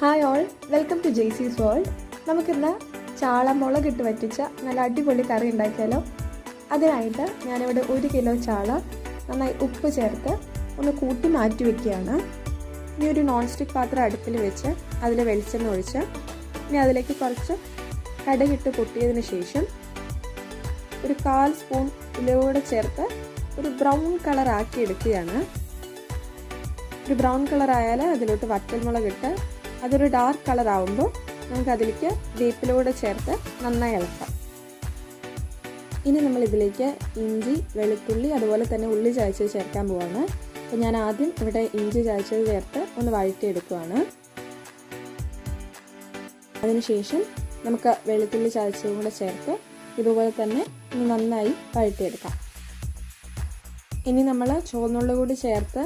Hi all welcome to Jaycees world നമുക്കിന്ന് ചാള മുളകിട്ട് വറ്റിച്ച നല്ല അടിപൊളി കറി ഉണ്ടാക്കിയാലോ? അതിനായിട്ട് ഞാനിവിടെ ഒരു കിലോ ചാള നന്നായി ഉപ്പ് ചേർത്ത് ഒന്ന് കൂട്ടി മാറ്റി വെക്കുകയാണ്. ഇനി ഒരു നോൺ സ്റ്റിക്ക് പാത്രം അടുപ്പിൽ വെച്ച് അതിൽ വെളിച്ചെണ്ണ ഒഴിച്ച് ഇനി അതിലേക്ക് കുറച്ച് കടുകിട്ട് പൊട്ടിയതിന് ശേഷം ഒരു കാൽ സ്പൂൺ ഉലുവയോടെ ചേർത്ത് ഒരു ബ്രൗൺ കളർ ആക്കി എടുക്കുകയാണ്. ഒരു ബ്രൗൺ കളർ ആയാൽ അതിലോട്ട് വറ്റൽമുളക് ഇട്ട് അതൊരു ഡാർക്ക് കളർ ആവുമ്പോൾ നമുക്ക് അതിലേക്ക് വേപ്പിലൂടെ ചേർത്ത് നന്നായി ഇളക്കാം. ഇനി നമ്മൾ ഇതിലേക്ക് ഇഞ്ചി വെളുത്തുള്ളി അതുപോലെ തന്നെ ഉള്ളി ചായച്ചത് ചേർക്കാൻ പോവാണ്. അപ്പോൾ ഞാൻ ആദ്യം ഇവിടെ ഇഞ്ചി ചായച്ചത് ചേർത്ത് ഒന്ന് വഴറ്റിയെടുക്കുവാണ്. അതിനുശേഷം നമുക്ക് വെളുത്തുള്ളി ചായച്ചതും കൂടെ ചേർത്ത് ഇതുപോലെ തന്നെ നന്നായി വഴറ്റിയെടുക്കാം. ഇനി നമ്മൾ ചുവന്നുള്ളി കൂടി ചേർത്ത്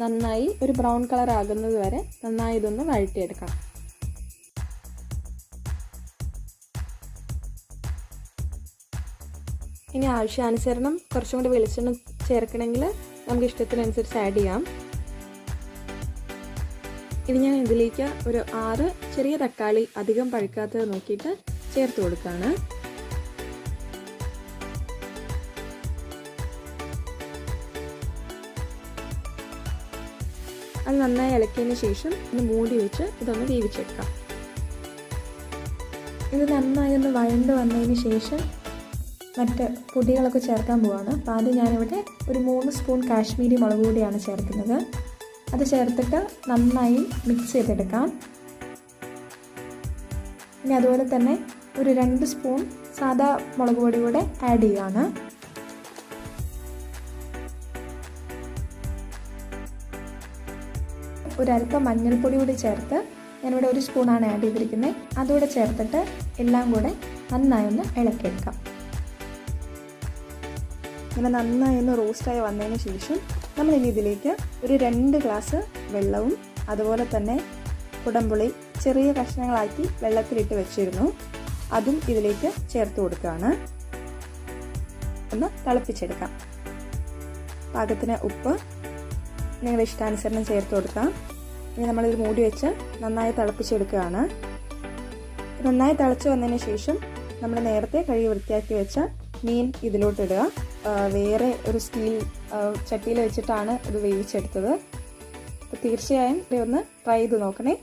നന്നായി ഒരു ബ്രൗൺ കളർ ആകുന്നത് വരെ നന്നായി ഇതൊന്ന് വഴറ്റിയെടുക്കണം ഇനി ആവശ്യാനുസരണം കുറച്ചും കൂടി വെളിച്ചെണ്ണ ചേർക്കണമെങ്കിൽ നമുക്ക് ഇഷ്ടത്തിനനുസരിച്ച് ആഡ് ചെയ്യാം. ഇനി ഞാൻ ഇതിലേക്ക് ഒരു ആറ് ചെറിയ തക്കാളി അധികം പഴുക്കാത്തത് നോക്കിയിട്ട് ചേർത്ത് കൊടുക്കുകയാണ്. അത് നന്നായി ഇളക്കിയതിന് ശേഷം ഒന്ന് മൂടി വെച്ച് ഇതൊന്ന് വേവിച്ചെടുക്കാം. ഇത് നന്നായി ഒന്ന് വഴണ്ട് വന്നതിന് ശേഷം മറ്റ് പൊടികളൊക്കെ ചേർക്കാൻ പോവാണ്. അപ്പോൾ ആദ്യം ഞാനിവിടെ ഒരു മൂന്ന് സ്പൂൺ കാശ്മീരി മുളക് പൊടിയാണ് ചേർക്കുന്നത്. അത് ചേർത്തിട്ട് നന്നായി മിക്സ് ചെയ്തെടുക്കാം. ഇനി അതുപോലെ തന്നെ ഒരു രണ്ട് സ്പൂൺ സാധാ മുളക് പൊടി കൂടെ ആഡ് ചെയ്യുകയാണ് ഒരല്പം മഞ്ഞൾപ്പൊടി കൂടി ചേർത്ത് ഞാനിവിടെ ഒരു സ്പൂണാണ് ആഡ് ചെയ്തിരിക്കുന്നത് അതുകൂടെ ചേർത്തിട്ട് എല്ലാം കൂടെ നന്നായി ഒന്ന് ഇളക്കിയെടുക്കാം. ഇങ്ങനെ നന്നായി ഒന്ന് റോസ്റ്റായി വന്നതിന് ശേഷം നമ്മൾ ഇനി ഇതിലേക്ക് ഒരു രണ്ട് ഗ്ലാസ് വെള്ളവും അതുപോലെ തന്നെ കുടംപുളി ചെറിയ കഷ്ണങ്ങളാക്കി വെള്ളത്തിലിട്ട് വെച്ചിരുന്നു. അതും ഇതിലേക്ക് ചേർത്ത് കൊടുക്കുകയാണ്. ഒന്ന് തിളപ്പിച്ചെടുക്കാം. പാകത്തിന് ഉപ്പ് നിങ്ങളുടെ ഇഷ്ടാനുസരണം ചേർത്ത് കൊടുക്കാം ഇനി നമ്മളിത് മൂടി വെച്ച് നന്നായി തിളപ്പിച്ചെടുക്കുകയാണ്. നന്നായി തിളച്ച് വന്നതിന് ശേഷം നമ്മൾ നേരത്തെ കഴുകി വൃത്തിയാക്കി വെച്ച മീൻ ഇതിലോട്ടിടുക. വേറെ ഒരു സ്റ്റീൽ ചട്ടിയിൽ വെച്ചിട്ടാണ് ഇത് വേവിച്ചെടുത്തത്. അപ്പോൾ തീർച്ചയായും ഒന്ന് ട്രൈ ചെയ്ത് നോക്കണേ.